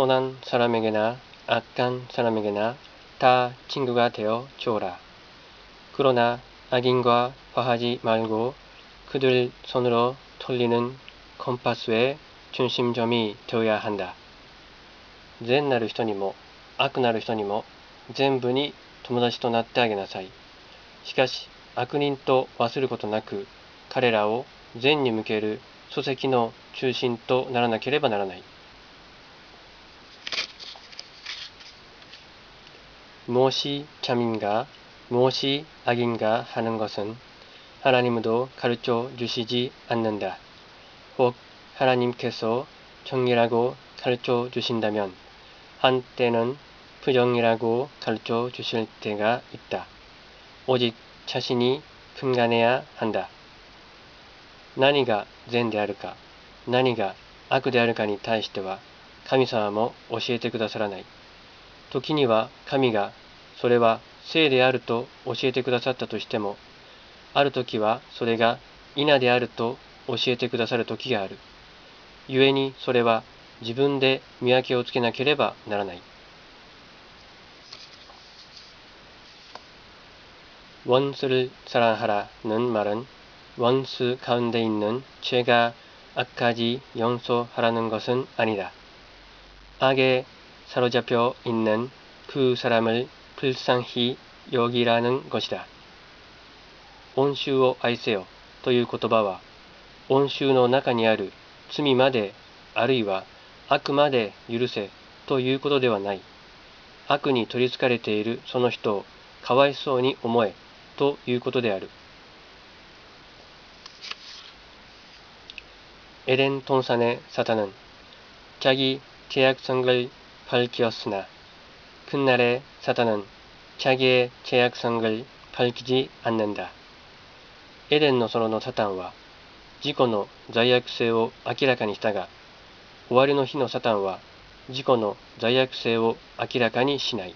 선한 사람에게나 악한 사람에게나 다 친구가 되어 줘라. 그러나 악인과 화하지 말고 그들 손으로 돌리는 컴파스의 중심점이 되어야 한다. 善なる人にも悪なる人にも全部に友達となってあげなさい。しかし悪人と忘ることなく彼らを善に向ける書籍の中心とならなければならない。 무엇이 참인가, 무엇이 악인가 하는 것은 하나님도 가르쳐 주시지 않는다. 혹 하나님께서 정이라고 가르쳐 주신다면 한때는 부정이라고 가르쳐 주실 때가 있다. 오직 자신이 분간해야 한다. 何が善であるか、何が悪であるかに対しては神様も教えてくださらない。 時には神がそれは正であると教えてくださったとしても、ある時はそれが否であると教えてくださる時がある。故にそれは自分で見分けをつけなければならない。 원수를 사랑하라는 말은 원수 가운데 있는 죄가 악까지 용서하라는 것은 아니다. 악에 사로잡혀 있는 그 사람을 불쌍히 여기라는 것이다. 恩衆を愛せよという言葉は、恩衆の中にある罪まで、あるいは悪まで許せということではない。悪に取りつかれているその人をかわいそうに思えということである。 에덴 동산의 사탄은 자기 제약성을 밝히었으나 그날의 사탄은 자기의 제약성을 밝히지 않는다. エデンの園のサタンは自己の罪悪性を明らかにしたが終わりの日のサタンは自己の罪悪性を明らかにしない。